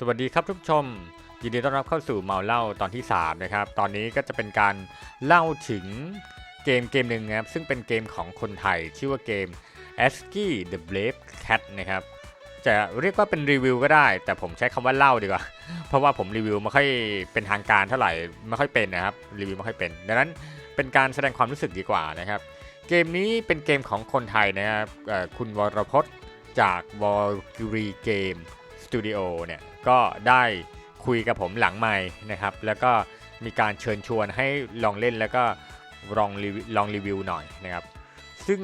สวัสดีครับทุกผู้ชม ยินดีต้อนรับเข้าสู่เมาเล่าตอนที่ 3 นะครับ ตอนนี้ก็จะเป็นการเล่าถึงเกมเกมหนึ่งนะครับ ซึ่งเป็นเกมของคนไทย ชื่อว่าเกม a s k i the Brave Cat นะครับ จะเรียกว่าเป็นรีวิวก็ได้ แต่ผมใช้คำว่าเล่าดีกว่า เพราะว่าผมรีวิวไม่ค่อยเป็นทางการเท่าไหร่ ไม่ค่อยเป็นนะครับ รีวิวไม่ค่อยเป็น ดังนั้นเป็นการแสดงความรู้สึกดีกว่านะครับ เกมนี้เป็นเกมของคนไทยนะครับคุณวรพจน์จาก v a l k y r i e Game Studio เนี่ย ก็ได้คุยกับผมหลังไมค์นะครับ แล้วก็มีการเชิญชวนให้ลองเล่นแล้วก็ลองรีลองรีวิวหน่อยนะครับ ซึ่ง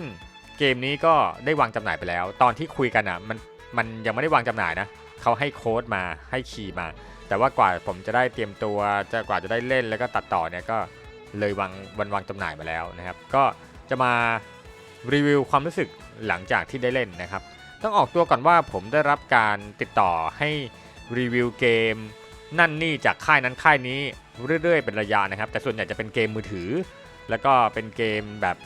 เกมนี้ก็ได้วางจำหน่ายไปแล้ว ตอนที่คุยกันอะมันมันยังไม่ได้วางจำหน่ายนะเขาให้โค้ดมาให้คีย์มา แต่ว่ากว่าผมจะได้เตรียมตัวจะกว่าจะได้เล่นแล้วก็ตัดต่อเนี่ยก็เลยวางวันวางจำหน่ายมาแล้วนะครับ ก็จะมารีวิวความรู้สึกหลังจากที่ได้เล่นนะครับ ต้องออกตัวก่อนว่าผมได้รับการติดต่อให้ รีวิวเกม นั่นนี่จากค่ายนั้นค่ายนี้เรื่อยๆ เป็นระยะนะครับ แต่ส่วนใหญ่จะเป็นเกมมือถือ แล้วก็เป็นเกมแบบ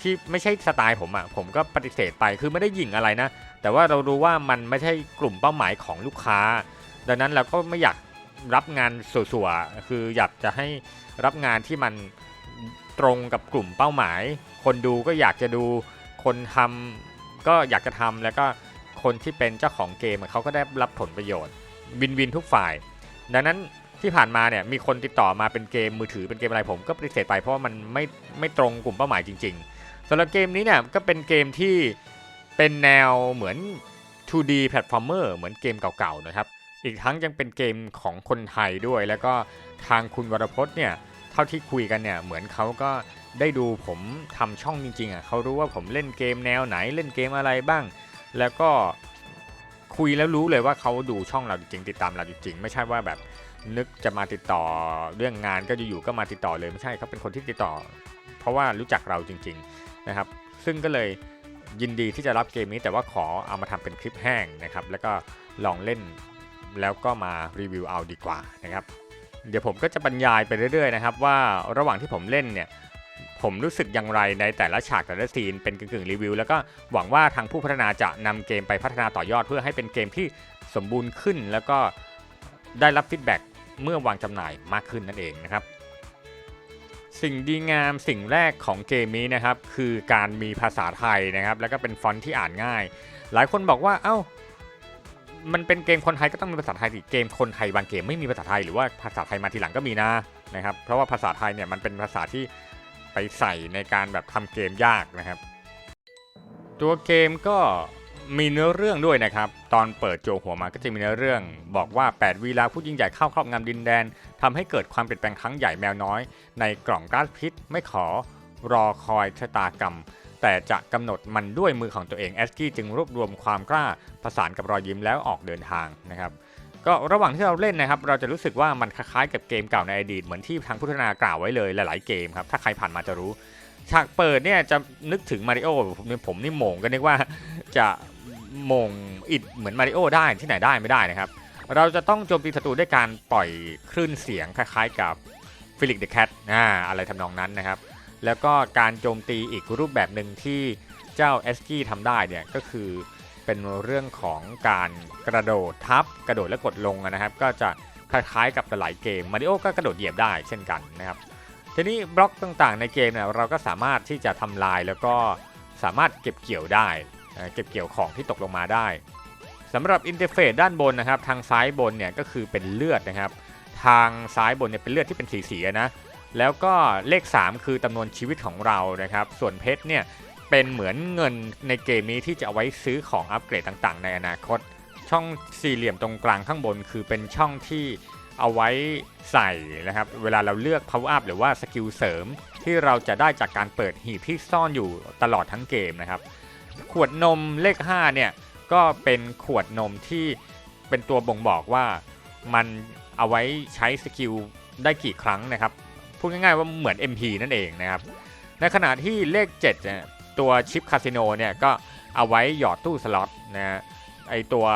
ที่ไม่ใช่สไตล์ผมอะ่ะผมก็ปฏิเสธไปคือไม่ได้หยิ่งอะไรนะ แต่ว่าเรารู้ว่ามันไม่ใช่กลุ่มเป้าหมายของลูกค้า ดังนั้นเราก็ไม่อยากรับงานสัวๆคืออยากจะให้รับงานที่มันตรงกับกลุ่มเป้าหมาย คนดูก็อยากจะดูคนทำก็อยากจะทำแล้วก็คนที่เป็นเจ้าของเกมเขาก็ได้รับผลประโยชน์ วินวินทุกฝ่าย ดังนั้นที่ผ่านมาเนี่ยมีคนติดต่อมาเป็นเกมมือถือเป็นเกมอะไรผมก็ปฏิเสธไปเพราะว่ามันไม่ไม่ตรงกลุ่มเป้าหมายจริง ๆสำหรับเกมนี้เนี่ยก็เป็นเกมที่เป็นแนวเหมือน 2D platformer เหมือนเกมเก่าๆนะครับ อีกทั้งยังเป็นเกมของคนไทยด้วย แล้วก็ทางคุณวรพจน์เนี่ยเท่าที่คุยกันเนี่ยเหมือนเขาก็ได้ดูผมทำช่องจริงๆอะเขารู้ว่าผมเล่นเกมแนวไหนเล่นเกมอะไรบ้าง แล้วก็ คุยแล้วรู้เลยว่าเขาดูช่องเราจริงติดตามเราจริงไม่ใช่ว่าแบบนึกจะมาติดต่อเรื่องงานก็อยู่ๆก็มาติดต่อเลยไม่ใช่เขาเป็นคนที่ติดต่อ เพราะว่ารู้จักเราจริง ๆนะครับ ซึ่งก็เลยยินดีที่จะรับเกมนี้แต่ว่าขอเอามาทำเป็นคลิปแห้งนะครับ แล้วก็ลองเล่นแล้วก็มารีวิวเอาดีกว่านะครับ เดี๋ยวผมก็จะบรรยายไปเรื่อยๆนะครับว่าระหว่างที่ผมเล่นเนี่ย ผมรู้สึกอย่างไรในแต่ละฉากแต่ละซีนเป็นกึ่งๆรีวิว แล้วก็หวังว่าทางผู้พัฒนาจะนำเกมไปพัฒนาต่อยอดเพื่อให้เป็นเกมที่สมบูรณ์ขึ้น แล้วก็ได้รับฟีดแบ็กเมื่อวางจำหน่ายมากขึ้นนั่นเองนะครับสิ่งดีงามสิ่งแรกของเกมนี้นะครับ คือการมีภาษาไทยนะครับ แล้วก็เป็นฟอนต์ที่อ่านง่าย หลายคนบอกว่าเอ้ามันเป็นเกมคนไทยก็ต้องมีภาษาไทยสิเกมคนไทยบางเกมไม่มีภาษาไทยหรือว่าภาษาไทยมาทีหลังก็มีนะนะครับ เพราะว่าภาษาไทยเนี่ยมันเป็นภาษาที่ ไปใส่ในการแบบทำเกมยากนะครับ ตัวเกมก็มีเนื้อเรื่องด้วยนะครับ ตอนเปิดโจหัวมาก็จะมีเนื้อเรื่อง บอกว่า 8 วีลาผู้ยิ่งใหญ่เข้าครอบงำดินแดนทำให้เกิดความเปลี่ยนแปลงครั้งใหญ่แมวน้อย ในกล่องก๊าซพิษไม่ขอรอคอยชะตากรรม แต่จะกำหนดมันด้วยมือของตัวเองแอสกี้จึงรวบรวมความกล้าผสานกับรอยยิ้มแล้วออกเดินทางนะครับ ก็ระหว่างที่เราเล่นนะครับ เราจะรู้สึกว่ามันคล้ายๆกับเกมเก่าในอดีตเหมือนที่ทางพุทธนากล่าวไว้เลยหลายๆเกมครับ ถ้าใครผ่านมาจะรู้ ฉากเปิดเนี่ยจะนึกถึงมาริโอผมผมนี่โมงก็นึกว่าจะโมงอิดเหมือนมาริโอได้ที่ไหนได้ไม่ได้นะครับ เราจะต้องโจมตีศัตรูด้วยการปล่อยคลื่นเสียงคล้ายๆกับฟิลิกเดอะแคทอะไรทำนองนั้นนะครับ แล้วก็การโจมตีอีกรูปแบบหนึ่งที่เจ้าเอสกี้ทำได้เนี่ยก็คือ เป็นเรื่องของการกระโดดทับกระโดดและกดลงนะครับ ก็จะคล้ายๆกับหลายเกมมาริโอก็กระโดดเหยียบได้เช่นกันนะครับทีนี้บล็อกต่างๆในเกมเนี่ยเราก็สามารถที่จะทำลายแล้วก็สามารถเก็บเกี่ยวได้ เก็บเกี่ยวของที่ตกลงมาได้สำหรับอินเทอร์เฟซด้านบนนะครับ ทางซ้ายบนเนี่ยก็คือเป็นเลือดนะครับ ทางซ้ายบนเนี่ยเป็นเลือดที่เป็นสีๆนะแล้วก็เลข 3 คือจำนวนชีวิตของเรานะครับ ส่วนเพชรเนี่ย เป็นเหมือนเงินในเกมนี้ที่จะเอาไว้ซื้อของอัปเกรดต่างๆ ในอนาคต ช่องสี่เหลี่ยมตรงกลางข้างบน คือเป็นช่องที่เอาไว้ใส่นะครับ เวลาเราเลือก power up หรือว่าสกิลเสริม ที่เราจะได้จากการเปิดหีบที่ซ่อนอยู่ตลอดทั้งเกมนะครับ ขวดนมเลข 5 เนี่ย ก็เป็นขวดนมที่เป็นตัวบ่งบอกว่ามันเอาไว้ใช้สกิลได้กี่ครั้งนะครับ พูดง่ายๆว่าเหมือน MP นั่นเองนะครับ ในขณะที่เลข7เนี่ย ตัวชิปคาสิโนเนี่ยก็เอาไว้หยอดตู้สล็อตนะฮะไอตัว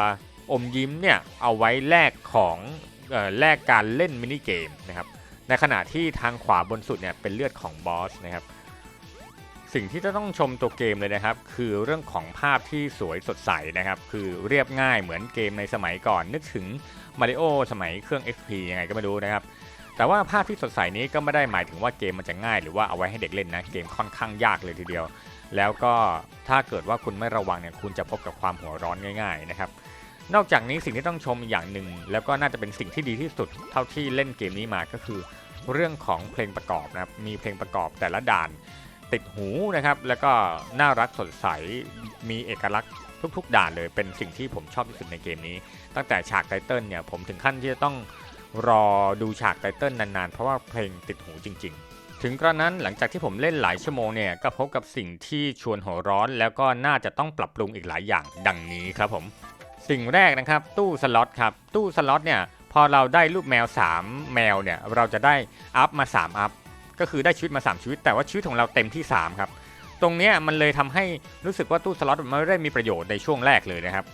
อมยิ้มเนี่ยเอาไว้แลกของออแลกการเล่นมินิเกมนะครับในขณะที่ทางขวาบนสุดเนี่ยเป็นเลือดของบอสนะครับสิ่งที่จะต้องชมตัวเกมเลยนะครับ คือเรื่องของภาพที่สวยสดใสนะครับ คือเรียบง่ายเหมือนเกมในสมัยก่อน นึกถึง Mario สมัยเครื่อง XP ยังไงก็ไม่รู้นะครับ แต่ว่าภาพที่สดใสนี้ก็ไม่ได้หมายถึงว่าเกมมันจะง่าย หรือว่าเอาไว้ให้เด็กเล่นนะ เกมค่อนข้างยากเลยทีเดียว แล้วก็ถ้าเกิดว่าคุณไม่ระวังเนี่ยคุณจะพบกับความหัวร้อนง่าย ๆนะครับ นอกจากนี้สิ่งที่ต้องชมอีกอย่างหนึ่ง แล้วก็น่าจะเป็นสิ่งที่ดีที่สุดเท่าที่เล่นเกมนี้มาก็คือ เรื่องของเพลงประกอบนะครับมีเพลงประกอบแต่ละด่านติดหูนะครับ แล้วก็น่ารักสดใสมีเอกลักษณ์ทุกๆด่านเลยเป็นสิ่งที่ผมชอบที่สุดในเกมนี้ ตั้งแต่ฉากไตเติลเนี่ยผมถึงขั้นที่จะต้องรอดูฉากไตเติลนานๆ เพราะว่าเพลงติดหูจริง ๆ ถึงกระนั้นหลังจากที่ผมเล่นหลายชั่วโมงเนี่ยก็พบกับสิ่งที่ชวนหัวร้อนแล้วก็น่าจะต้องปรับปรุงอีกหลายอย่างดังนี้ครับผม สิ่งแรกนะครับ ตู้สล็อตครับ ตู้สล็อตเนี่ยพอเราได้รูปแมว 3 แมวเนี่ยเราจะได้อัพมา 3 อัพ ก็คือได้ชีวิตมา 3 ชีวิต แต่ว่าชีวิตของเราเต็มที่ 3 ครับ ตรงนี้มันเลยทำให้รู้สึกว่าตู้สล็อตมันไม่ได้มีประโยชน์ในช่วงแรกเลยนะครับ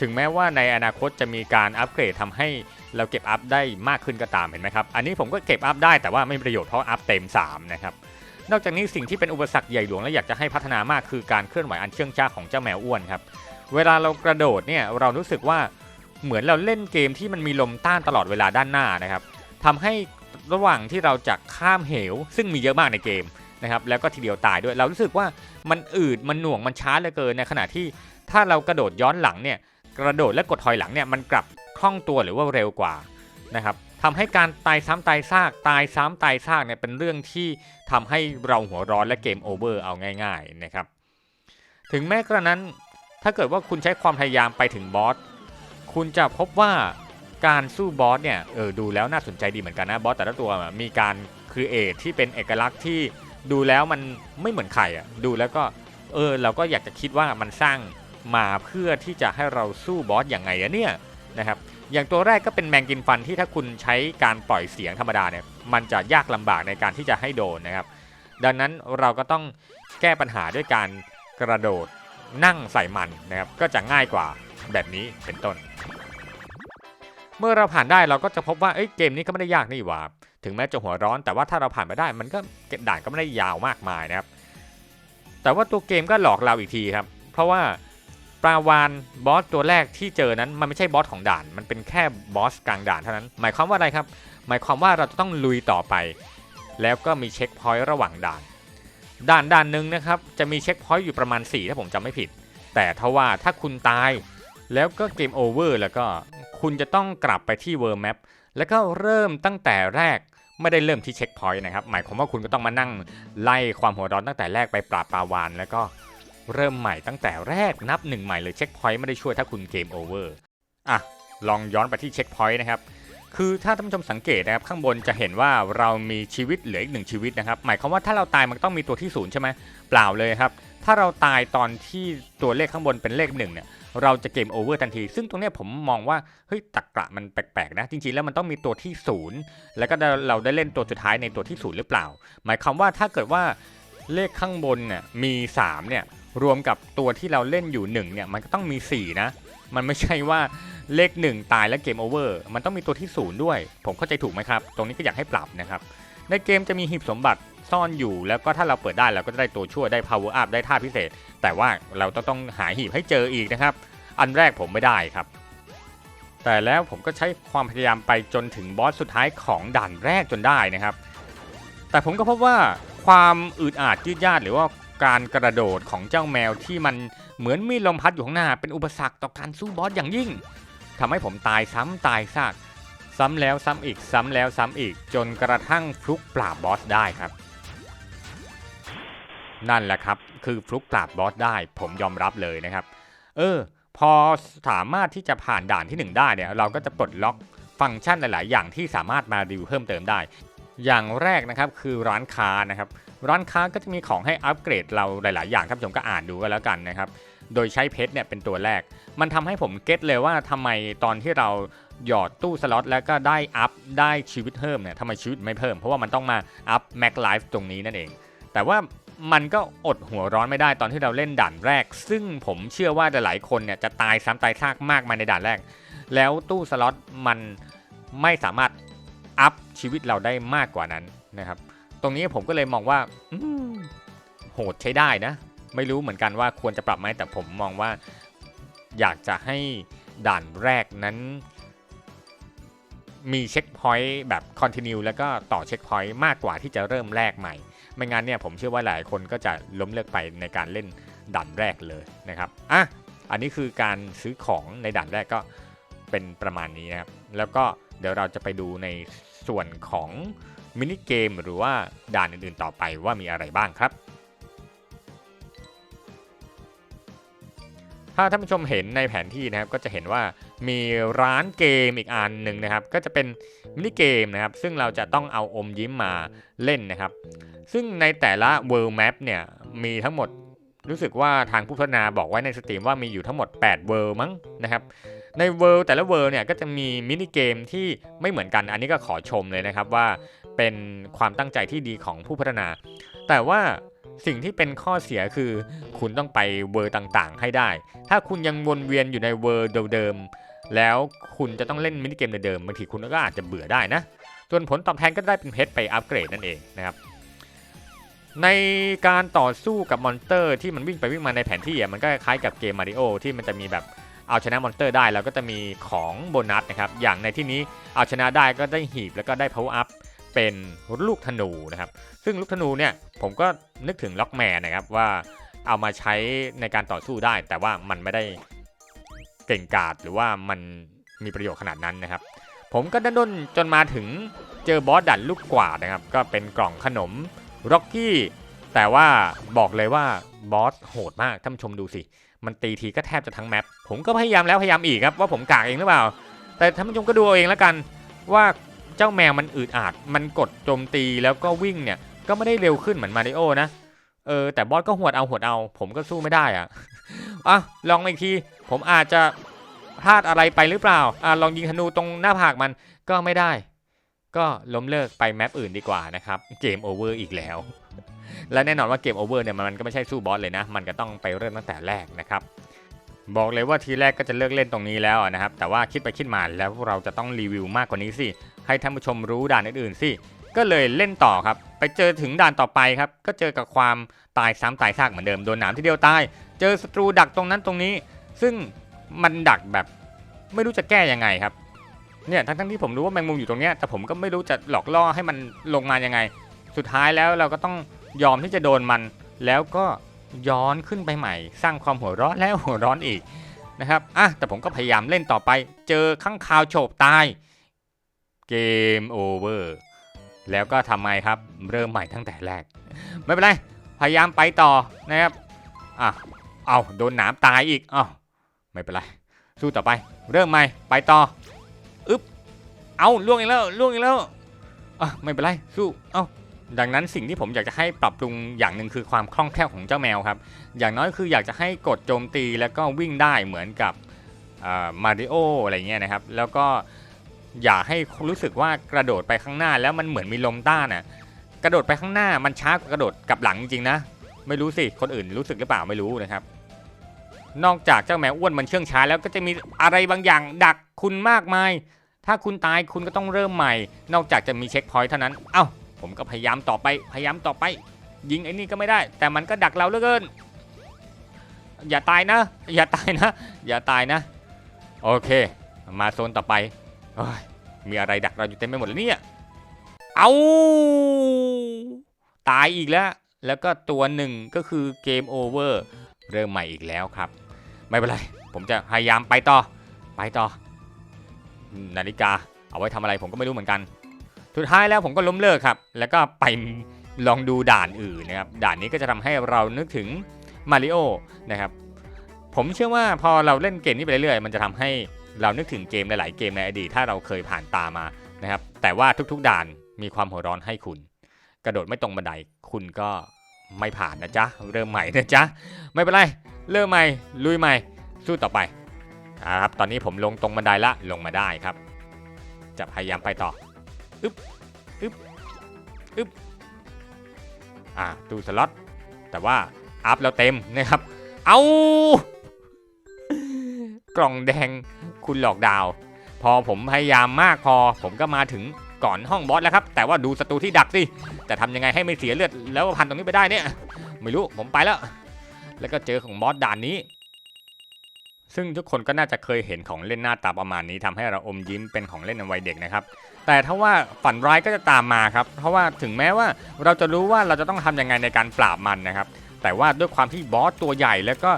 ถึงแม้ว่าในอนาคตจะมีการอัปเกรดทำให้เราเก็บอัพได้มากขึ้นก็ตามเห็นไหมครับ อันนี้ผมก็เก็บอัพได้แต่ว่าไม่มีประโยชน์เพราะอัพเต็ม 3 นะครับ นอกจากนี้สิ่งที่เป็นอุปสรรคใหญ่หลวงและอยากจะให้พัฒนามากคือการเคลื่อนไหวอันเชื่องช้าของเจ้าแมวอ้วนครับ เวลาเรากระโดดเนี่ยเรารู้สึกว่าเหมือนเราเล่นเกมที่มันมีลมต้านตลอดเวลาด้านหน้านะครับทำให้ระหว่างที่เราจะข้ามเหว ซึ่งมีเยอะมากในเกมนะครับแล้วก็ทีเดียวตายด้วยเรารู้สึกว่ามันอืดมันหน่วงมันช้าเหลือเกินในขณะที่ถ้าเรากระโดดย้อนหลังเนี่ย กระโดดและกดถอยหลังเนี่ยมันกลับคล่องตัวหรือว่าเร็วกว่านะครับทำให้การตายซ้ำตายซากตายซ้ำตายซากเนี่ยเป็นเรื่องที่ทำให้เราหัวร้อนและเกมโอเวอร์เอาง่ายๆนะครับถึงแม้กระนั้นถ้าเกิดว่าคุณใช้ความพยายามไปถึงบอสคุณจะพบว่าการสู้บอสเนี่ยเออดูแล้วน่าสนใจดีเหมือนกันนะบอสแต่ละตัวมีการครีเอทที่เป็นเอกลักษณ์ที่ดูแล้วมันไม่เหมือนใครอะดูแล้วก็เออเราก็อยากจะคิดว่ามันสร้าง มาเพื่อที่จะให้เราสู้บอสอย่างไงอะเนี่ยนะครับอย่างตัวแรกก็เป็นแมงกินฟันที่ถ้าคุณใช้การปล่อยเสียงธรรมดาเนี่ยมันจะยากลำบากในการที่จะให้โดนนะครับ ดังนั้นเราก็ต้องแก้ปัญหาด้วยการกระโดดนั่งใส่มันนะครับก็จะง่ายกว่าแบบนี้เป็นต้น เมื่อเราผ่านได้เราก็จะพบว่าเอ้ยเกมนี้ก็ไม่ได้ยากนี่หว่า ถึงแม้จะหัวร้อนแต่ว่าถ้าเราผ่านไปได้ มันก็เก็บด่านก็ไม่ได้ยาวมากมายนะครับ แต่ว่าตัวเกมก็หลอกเราอีกทีครับ เพราะว่า ปลาวานบอสตัวแรกที่เจอนั้นมันไม่ใช่บอสของด่าน มันเป็นแค่บอสกลางด่านเท่านั้น หมายความว่าอะไรครับ หมายความว่าเราจะต้องลุยต่อไป แล้วก็มีเช็คพอยต์ระหว่างด่าน ด่านด่านหนึ่งนะครับจะมีเช็คพอยต์อยู่ประมาณ 4 ถ้าผมจำไม่ผิด แต่ถ้าว่าถ้าคุณตาย แล้วก็เกมโอเวอร์แล้วก็คุณจะต้องกลับไปที่เวอร์มแมปแล้วก็เริ่มตั้งแต่แรกไม่ได้เริ่มที่เช็คพอยต์นะครับ หมายความว่าคุณก็ต้องมานั่งไล่ความหัวร้อนตั้งแต่แรกไปปราบปราวานแล้วก็ เริ่มใหม่ตั้งแต่แรกนับหนึ่งใหม่เลยเช็คพอยต์ไม่ได้ช่วยถ้าคุณเกมโอเวอร์อะลองย้อนไปที่เช็คพอยต์นะครับคือถ้าท่านผู้ชมสังเกตนะครับข้างบนจะเห็นว่าเรามีชีวิตเหลืออีกหนึ่งชีวิตนะครับ หมายความว่าถ้าเราตายมันต้องมีตัวที่ศูนย์ใช่ไหมเปล่าเลยครับ ถ้าเราตายตอนที่ตัวเลขข้างบนเป็นเลขหนึ่งเนี่ยเราจะเกมโอเวอร์ทันที ซึ่งตรงนี้ผมมองว่าเฮ้ยตักกะมันแปลกๆนะ จริงๆแล้วมันต้องมีตัวที่ศูนย์แล้วก็เราได้เล่นตัวสุดท้ายในตัวที่ศูนย์หรือเปล่า หมายความว่าถ้าเกิดว่าเลขข้างบนเนี่ยมี3เนี่ย รวมกับตัวที่เราเล่นอยู่1เนี่ยมันก็ต้องมี4นะมันไม่ใช่ว่าเลข 1 ตายแล้วเกมโอเวอร์มันต้องมีตัวที่ศูนย์ด้วย ผมเข้าใจถูกไหมครับ ตรงนี้ก็อยากให้ปรับนะครับ ในเกมจะมีหีบสมบัติซ่อนอยู่ แล้วก็ถ้าเราเปิดได้เราก็จะได้ตัวช่วยได้ power up ได้ท่าพิเศษ แต่ว่าเราต้องต้องหาหีบให้เจออีกนะครับ อันแรกผมไม่ได้ครับ แต่แล้วผมก็ใช้ความพยายามไปจนถึงบอสสุดท้ายของด่านแรกจนได้นะครับ แต่ผมก็พบว่าความอึดอัดยืดยาดหรือว่า การกระโดดของเจ้าแมวที่มันเหมือนมีลมพัดอยู่ข้างหน้า เป็นอุปสรรคต่อการสู้บอสอย่างยิ่งทำให้ผมตายซ้ำตายซาก ซ้ำแล้วซ้ำอีกซ้ำแล้วซ้ำอีก จนกระทั่งฟลุกปราบบอสได้ครับ นั่นแหละครับ คือฟลุกปราบบอสได้ ผมยอมรับเลยนะครับ เออ พอสามารถที่จะผ่านด่านทีหนึ่1 ได้เนี่ยเราก็จะปลดล็อกฟังก์ชันหลาย ๆ อย่างที่สามารถมารีวิวเพิ่มเติมได้ อย่างแรกนะครับคือร้านค้านะครับ ร้านค้าก็จะมีของให้อัปเกรดเราหลาย ๆ อย่างครับผมก็อ่านดูกันแล้วกันนะครับ โดยใช้เพชรเนี่ยเป็นตัวแรก มันทำให้ผมเก็ตเลยว่าทำไมตอนที่เราหยอดตู้สล็อตแล้วก็ได้อัพได้ชีวิตเพิ่มเนี่ยทำไมชีวิตไม่เพิ่ม เพราะว่ามันต้องมาอัพแม็กไลฟ์ตรงนี้นั่นเอง แต่ว่ามันก็อดหัวร้อนไม่ได้ตอนที่เราเล่นด่านแรก ซึ่งผมเชื่อว่าหลายคนเนี่ยจะตายซ้ำตายซากมากมาในด่านแรก แล้วตู้สล็อตมันไม่สามารถอัพชีวิตเราได้มากกว่านั้นนะครับ ตรงนี้ผมก็เลยมองว่าโหโหดใช้ได้นะ ไม่รู้เหมือนกันว่าควรจะปรับไหมแต่ผมมองว่าอยากจะให้ด่านแรกนั้น มีเช็คพอยต์แบบคอนติเนียแล้วก็ต่อเช็คพอยต์มากกว่าที่จะเริ่มแรกใหม่ ไม่งั้นเนี่ยผมเชื่อว่าหลายคนก็จะล้มเลิกไปในการเล่นด่านแรกเลยนะครับอะอันนี้คือการซื้อของในด่านแรกก็เป็นประมาณนี้นะครับ แล้วก็เดี๋ยวเราจะไปดูในส่วนของ มินิเกมหรือว่าด่านอื่นๆต่อไปว่ามีอะไรบ้างครับ ถ้าท่านผู้ชมเห็นในแผนที่นะครับก็จะเห็นว่ามีร้านเกมอีกอันหนึ่งนะครับ ก็จะเป็นมินิเกมนะครับ ซึ่งเราจะต้องเอาอมยิ้มมาเล่นนะครับ ซึ่งในแต่ละ World Map เนี่ยมีทั้งหมดรู้สึกว่าทางผู้พัฒนาบอกไว้ในสตรีมว่ามีอยู่ทั้งหมด8 World มั้งนะครับ ใน World แต่ละ World เนี่ยก็จะมีมินิเกมที่ไม่เหมือนกัน อันนี้ก็ขอชมเลยนะครับว่า เป็นความตั้งใจที่ดีของผู้พัฒนา แต่ว่าสิ่งที่เป็นข้อเสียคือ คุณต้องไปเวอร์ต่างๆ ให้ได้ ถ้าคุณยังวนเวียนอยู่ในเวอร์เดิมๆแล้วคุณจะต้องเล่นมินิเกมเดิมๆบางทีคุณก็อาจจะเบื่อได้นะส่วนผลตอบแทนก็ได้เป็นเพชรไปอัปเกรดนั่นเองนะครับในการต่อสู้กับมอนสเตอร์ที่มันวิ่งไปวิ่งมาในแผนที่อะมันก็คล้ายกับเกมมาริโอที่มันจะมีแบบเอาชนะมอนสเตอร์ได้แล้วก็จะมีของโบนัสนะครับอย่างในที่นี้เอาชนะได้ก็ได้หีบแล้วก็ได้ power up เป็นลูกธนูนะครับ ซึ่งลูกธนูเนี่ยผมก็นึกถึงล็อกแมนนะครับว่าเอามาใช้ในการต่อสู้ได้ แต่ว่ามันไม่ได้เก่งกาจหรือว่ามันมีประโยชน์ขนาดนั้นนะครับ ผมก็ดันด้นจนมาถึงเจอบอสดันลูกกวาดนะครับ ก็เป็นกล่องขนมร็อกกี้แต่ว่าบอกเลยว่าบอสโหดมากท่านผู้ชมดูสิ มันตีทีก็แทบจะทั้งแมปผมก็พยายามแล้วพยายามอีกครับว่าผมกากเองหรือเปล่า แต่ท่านผู้ชมก็ดูเอาเองแล้วกันว่า เจ้าแมวมันอืดอาดมันกดโจมตีแล้วก็วิ่งเนี่ยก็ไม่ได้เร็วขึ้นเหมือนมาริโอนะเออแต่บอสก็หวดเอาหวดเอา ผมก็สู้ไม่ได้อะอะลองอีกทีผมอาจจะพลาดอะไรไปหรือเปล่าอะลองยิงธนูตรงหน้าผากมันก็ไม่ได้ ก็ล้มเลิกไปแมปอื่นดีกว่านะครับเกมโอเวอร์อีกแล้ว และแน่นอนว่าเกมโอเวอร์เนี่ยมันก็ไม่ใช่สู้บอสเลยนะ มันก็ต้องไปเริ่มตั้งแต่แรกนะครับบอกเลยว่าทีแรกก็จะเลิกเล่นตรงนี้แล้วนะครับ แต่ว่าคิดไปคิดมาแล้วเราจะต้องรีวิวมากกว่านี้สิ ให้ท่านผู้ชมรู้ด่านอื่นๆสิก็เลยเล่นต่อครับ ไปเจอถึงด่านต่อไปครับ ก็เจอกับความตายซ้ำตายซากเหมือนเดิมโดนหนามที่เดียวตาย เจอศัตรูดักตรงนั้นตรงนี้ ซึ่งมันดักแบบไม่รู้จะแก้ยังไงครับเนี่ยทั้งๆที่ผมรู้ว่าแมงมุมอยู่ตรงเนี้ยแต่ผมก็ไม่รู้จะหลอกล่อให้มันลงมายังไง สุดท้ายแล้วเราก็ต้องยอมที่จะโดนมัน แล้วก็ย้อนขึ้นไปใหม่ สร้างความหัวร้อนแล้วหัวร้อนอีกนะครับอะแต่ผมก็พยายามเล่นต่อไป เจอข้างคาวโฉบตาย เกมโอเวอร์แล้วก็ทำไมครับ เริ่มใหม่ตั้งแต่แรก ไม่เป็นไร พยายามไปต่อนะครับอะเอาโดนหนามตายอีกอ้าวไม่เป็นไร สู้ต่อไป เริ่มใหม่ ไปต่ออึ๊บเอาล่วงอีกแล้วล่วงอีกแล้วอะไม่เป็นไร สู้ เอาดังนั้นสิ่งที่ผมอยากจะให้ปรับปรุงอย่างหนึ่งคือความคล่องแคล่วของเจ้าแมวครับ อย่างน้อยคืออยากจะให้กดโจมตีแล้วก็วิ่งได้เหมือนกับมาริโออะไรเงี้ยนะครับ แล้วก็ อย่าให้รู้สึกว่ากระโดดไปข้างหน้าแล้วมันเหมือนมีลมต้านอะกระโดดไปข้างหน้ามันช้ากว่ากระโดดกลับหลังจริงๆนะ ไม่รู้สิคนอื่นรู้สึกหรือเปล่าไม่รู้นะครับ นอกจากเจ้าแมวอ้วนมันเชื่องช้าแล้วก็จะมีอะไรบางอย่างดักคุณมากมาย ถ้าคุณตายคุณก็ต้องเริ่มใหม่ นอกจากจะมีเช็คพอยต์เท่านั้น เอ้า ผมก็พยายามต่อไปพยายามต่อไป ยิงไอ้นี่ก็ไม่ได้ แต่มันก็ดักเราเหลือเกิน อย่าตายนะ อย่าตายนะ อย่าตายนะ โอเค มาโซนต่อไป มีอะไรดักเราอยู่เต็มไปหมดเลยเนี่ย เอาตายอีกแล้ว แล้วก็ตัวหนึ่งก็คือเกมโอเวอร์เริ่มใหม่อีกแล้วครับ ไม่เป็นไร ผมจะพยายามไปต่อ ไปต่อ นาฬิกา เอาไว้ทำอะไรผมก็ไม่รู้เหมือนกัน สุดท้ายแล้วผมก็ล้มเลิกครับ แล้วก็ไปลองดูด่านอื่นนะครับ ด่านนี้ก็จะทำให้เรานึกถึงมาริโอนะครับ ผมเชื่อว่าพอเราเล่นเกมนี้ไปเรื่อยๆ มันจะทำให้ เรานึกถึงเกมหลาย ๆ เกมในอดีตถ้าเราเคยผ่านตามานะครับ แต่ว่าทุกๆด่านมีความหัวร้อนให้คุณ กระโดดไม่ตรงบันไดคุณก็ไม่ผ่านนะจ๊ะ เริ่มใหม่นะจ๊ะ ไม่เป็นไร เริ่มใหม่ ลุยใหม่ สู้ต่อไปครับ ตอนนี้ผมลงตรงบันไดละ ลงมาได้ครับ จะพยายามไปต่อ อึ๊บ อึ๊บ อึ๊บ อ่า ตู้สล็อต แต่ว่าอัพแล้วเต็มนะครับ เอา กล่องแดงคุณหลอกดาว พอผมพยายามมากพอ ผมก็มาถึงก่อนห้องบอสแล้วครับ แต่ว่าดูศัตรูที่ดักสิแต่ทำยังไงให้ไม่เสียเลือด แล้วพันตรงนี้ไปได้เนี่ย ไม่รู้ผมไปแล้ว แล้วก็เจอของบอสด่านนี้ ซึ่งทุกคนก็น่าจะเคยเห็นของเล่นหน้าตาประมาณนี้ทำให้เราอมยิ้มเป็นของเล่นในวัยเด็กนะครับแต่ถ้าว่าฝันร้ายก็จะตามมาครับ เพราะว่าถึงแม้ว่าเราจะรู้ว่าเราจะต้องทำยังไงในการปราบมันนะครับ แต่ว่าด้วยความที่บอสตัวใหญ่แล้วก็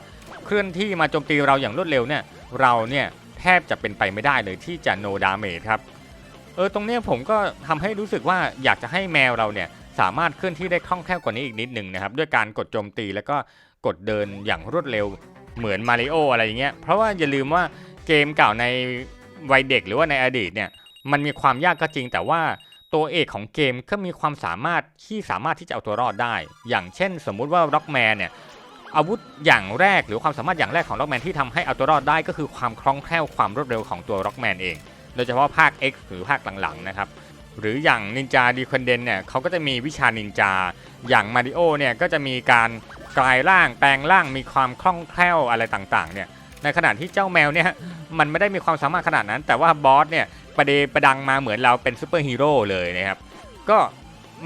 เคลื่อนที่มาโจมตีเราอย่างรวดเร็วเนี่ย เราเนี่ยแทบจะเป็นไปไม่ได้เลยที่จะโนดาเมจครับ เออตรงเนี้ยผมก็ทำให้รู้สึกว่าอยากจะให้แมวเราเนี่ยสามารถเคลื่อนที่ได้คล่องแคล่วกว่านี้อีกนิดหนึ่งนะครับด้วยการกดโจมตีแล้วก็กดเดินอย่างรวดเร็วเหมือนมาริโออะไรอย่างเงี้ยเพราะว่าอย่าลืมว่าเกมเก่าในวัยเด็กหรือว่าในอดีตเนี่ยมันมีความยากก็จริง แต่ว่าตัวเอกของเกมก็มีความสามารถที่สามารถที่จะเอาตัวรอดได้ อย่างเช่น สมมุติว่าล็อกแมนเนี่ย อาวุธอย่างแรกหรือความสามารถอย่างแรกของล็อกแมนที่ทำให้เอาตัวรอดได้ก็คือความคล่องแคล่วความรวดเร็วของตัวล็อกแมนเอง โดยเฉพาะภาค X หรือภาคหลังๆนะครับหรืออย่างนินจาดีคอนเดนเนี่ยเขาก็จะมีวิชานินจา อย่างมาริโอเนี่ยก็จะมีการกลายร่างแปลงร่างมีความคล่องแคล่วอะไรต่างๆเนี่ยในขณะที่เจ้าแมวเนี่ยมันไม่ได้มีความสามารถขนาดนั้น แต่ว่าบอสเนี่ยประเดประดังมาเหมือนเราเป็นซูเปอร์ฮีโร่เลยนะครับก็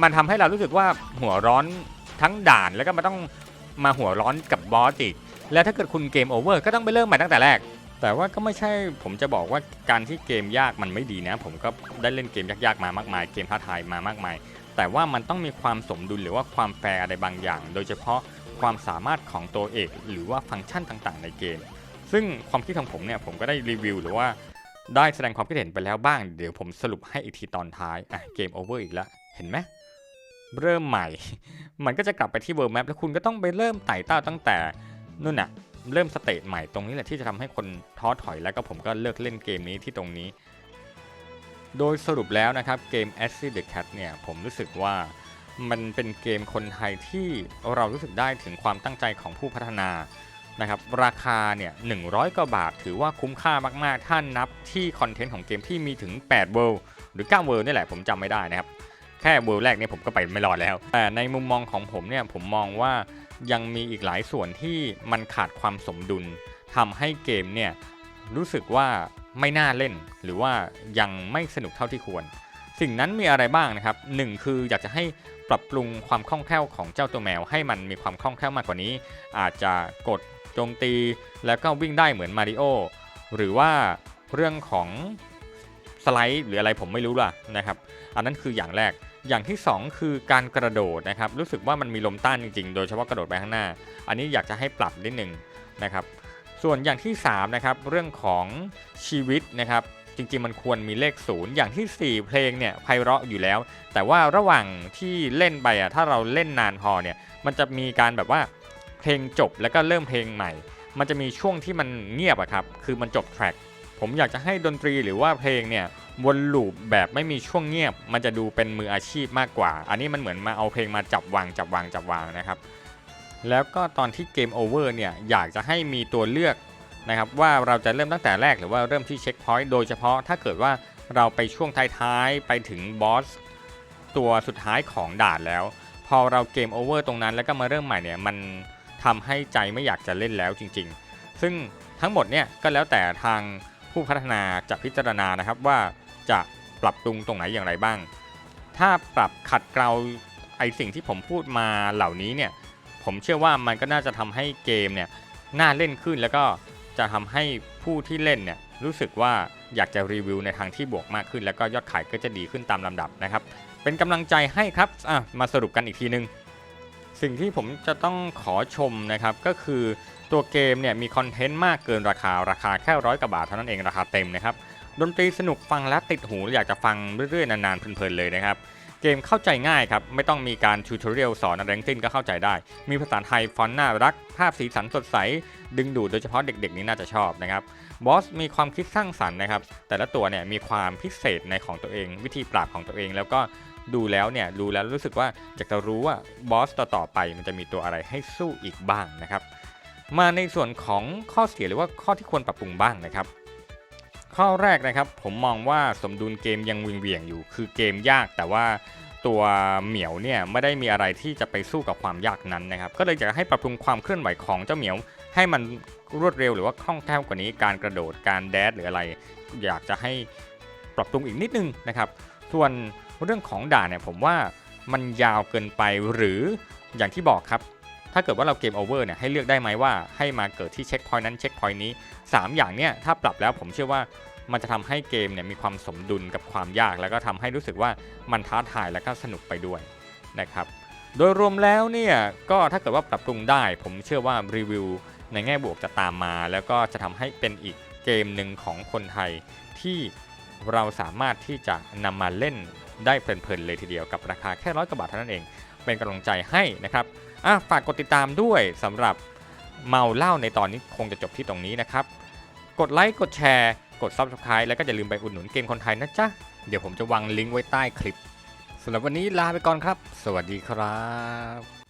มันทำให้เรารู้สึกว่าหัวร้อนทั้งด่านแล้วก็มาต้อง มาหัวร้อนกับบอสอีก แล้วถ้าเกิดคุณเกมโอเวอร์ก็ต้องไปเริ่มใหม่ตั้งแต่แรก แต่ว่าก็ไม่ใช่ผมจะบอกว่าการที่เกมยากมันไม่ดีนะ ผมก็ได้เล่นเกมยากๆมามากมาย เกมท้าทายมามากมาย แต่ว่ามันต้องมีความสมดุลหรือว่าความแฟร์อะไรบางอย่าง โดยเฉพาะความสามารถของตัวเอก หรือว่าฟังก์ชันต่างๆ ในเกม ซึ่งความคิดของผมเนี่ยผมก็ได้รีวิวหรือว่าได้แสดงความคิดเห็นไปแล้วบ้าง เดี๋ยวผมสรุปให้อีกทีตอนท้ายอะเกมโอเวอร์อีกแล้วเห็นไหม เริ่มใหม่ มันก็จะกลับไปที่เวิร์แมปแล้วคุณก็ต้องไปเริ่มไต่เต้าตั้งแต่นู่นน่ะเริ่มสเตจใหม่ตรงนี้แหละที่จะทำให้คนท้อถอยแล้วก็ผมก็เลิกเล่นเกมนี้ที่ตรงนี้ โดยสรุปแล้วนะครับเกม a s i d the Cat เนี่ยผมรู้สึกว่ามันเป็นเกมคนไทยที่เรารู้สึกได้ถึงความตั้งใจของผู้พัฒนานะครับราคาเนี่ย100กว่าบาทถือว่าคุ้มค่ามาก ๆ ถ้านับที่คอนเทนต์ของเกมที่มีถึง8เวิลด์หรือ9เวิลด์นี่แหละผมจำไม่ได้นะครับ แค่เวิลด์แรกเนี่ยผมก็ไปไม่รอดแล้ว แต่ในมุมมองของผมเนี่ยผมมองว่ายังมีอีกหลายส่วนที่มันขาดความสมดุลทำให้เกมเนี่ยรู้สึกว่าไม่น่าเล่น หรือว่ายังไม่สนุกเท่าที่ควร สิ่งนั้นมีอะไรบ้างนะครับหนึ่งคืออยากจะให้ปรับปรุงความคล่องแคล่วของเจ้าตัวแมว ให้มันมีความคล่องแคล่วมากกว่านี้ อาจจะกดโจมตี แล้วก็วิ่งได้เหมือนมาริโอหรือว่าเรื่องของสไลด์หรืออะไรผมไม่รู้ล่ะนะครับ อันนั้นคืออย่างแรก อย่างที่ 2 คือการกระโดดนะครับ รู้สึกว่ามันมีลมต้านจริงๆ โดยเฉพาะกระโดดไปข้างหน้า อันนี้อยากจะให้ปรับนิดหนึ่งนะครับ ส่วนอย่างที่3นะครับเรื่องของชีวิตนะครับ จริงๆมันควรมีเลขศูนย์อย่างทีสี่4 เพลงเนี่ยไพเราะอยู่แล้ว แต่ว่าระหว่างที่เล่นไปอะถ้าเราเล่นนานพอเนี่ยมันจะมีการแบบว่าเพลงจบแล้วก็เริ่มเพลงใหม่ มันจะมีช่วงที่มันเงียบอะครับคือมันจบแทร็ก ผมอยากจะให้ดนตรีหรือว่าเพลงเนี่ยวนลูปแบบไม่มีช่วงเงียบ มันจะดูเป็นมืออาชีพมากกว่า อันนี้มันเหมือนมาเอาเพลงมาจับวางจับวางจับวางนะครับ แล้วก็ตอนที่เกมโอเวอร์เนี่ยอยากจะให้มีตัวเลือกนะครับว่าเราจะเริ่มตั้งแต่แรกหรือว่าเริ่มที่เช็คพอยต์โดยเฉพาะถ้าเกิดว่าเราไปช่วงท้ายๆ ไปถึงบอสตัวสุดท้ายของด่านแล้ว พอเราเกมโอเวอร์ตรงนั้นแล้วก็มาเริ่มใหม่เนี่ยมันทำให้ใจไม่อยากจะเล่นแล้วจริง ๆ ซึ่งทั้งหมดเนี่ยก็แล้วแต่ทาง ผู้พัฒนาจะพิจารณานะครับว่าจะปรับปรุงตรงไหนอย่างไรบ้าง ถ้าปรับขัดเกลาไอสิ่งที่ผมพูดมาเหล่านี้เนี่ยผมเชื่อว่ามันก็น่าจะทำให้เกมเนี่ยน่าเล่นขึ้นแล้วก็จะทำให้ผู้ที่เล่นเนี่ยรู้สึกว่าอยากจะรีวิวในทางที่บวกมากขึ้น แล้วก็ยอดขายก็จะดีขึ้นตามลำดับนะครับ เป็นกำลังใจให้ครับอะมาสรุปกันอีกทีนึง สิ่งที่ผมจะต้องขอชมนะครับก็คือ ตัวเกมเนี่ยมีคอนเทนต์มากเกินราคาราคาแค่ร้อยกว่าบาทเท่านั้นเองราคาเต็มนะครับดนตรีสนุกฟังและติดหูอยากจะฟังเรื่อยๆนานๆเพลินๆเลยนะครับเกมเข้าใจง่ายครับ ไม่ต้องมีการทูทอเรียลสอนอะไรทั้งสิ้นก็เข้าใจได้ มีภาษาไทยฟอนต์น่ารัก ภาพสีสันสดใส ดึงดูดโดยเฉพาะเด็กๆ นี้น่าจะชอบนะครับบอสมีความคิดสร้างสรรค์นะครับ แต่ละตัวเนี่ยมีความพิเศษในของตัวเอง วิธีปราบของตัวเอง แล้วก็ดูแล้วเนี่ยดูแล้วรู้สึกว่าอยากจะรู้ว่าบอสต่อๆไปมันจะมีตัวอะไรให้สู้อีกบ้างนะครับ มาในส่วนของข้อเสียหรือว่าข้อที่ควรปรับปรุงบ้างนะครับ ข้อแรกนะครับผมมองว่าสมดุลเกมยังวิงเวียงอยู่ คือเกมยากแต่ว่าตัวเหมียวเนี่ยไม่ได้มีอะไรที่จะไปสู้กับความยากนั้นนะครับ ก็เลยอยากให้ปรับปรุงความเคลื่อนไหวของเจ้าเหมียว ให้มันรวดเร็วหรือว่าคล่องแคล่วกว่านี้การกระโดดการแดดหรืออะไร อยากจะให้ปรับปรุงอีกนิดนึงนะครับ ส่วนเรื่องของด่านเนี่ยผมว่ามันยาวเกินไปหรืออย่างที่บอกครับ ถ้าเกิดว่าเราเกมโอเวอร์เนี่ยให้เลือกได้ไหมว่าให้มาเกิดที่เช็คพอยต์นั้นเช็คพอยต์นี้ 3 อย่างเนี่ยถ้าปรับแล้วผมเชื่อว่ามันจะทำให้เกมเนี่ยมีความสมดุลกับความยาก แล้วก็ทำให้รู้สึกว่ามันท้าทายแล้วก็สนุกไปด้วยนะครับโดยรวมแล้วเนี่ยก็ถ้าเกิดว่าปรับปรุงได้ ผมเชื่อว่ารีวิวในแง่บวกจะตามมา แล้วก็จะทำให้เป็นอีกเกมหนึ่งของคนไทยที่เราสามารถที่จะนำมาเล่นได้เพลินๆเลยทีเดียวกับราคาแค่ร้อยกว่าบาทเท่านั้นเอง เป็นกำลังใจให้นะครับอะฝากกดติดตามด้วยสำหรับเมาเล่าในตอนนี้คงจะจบที่ตรงนี้นะครับ กดไลค์กดแชร์กด Subscribe แล้วก็อย่าลืมไปอุดหนุนเกมคนไทยนะจ๊ะ เดี๋ยวผมจะวางลิงก์ไว้ใต้คลิปสำหรับวันนี้ลาไปก่อนครับ สวัสดีครับ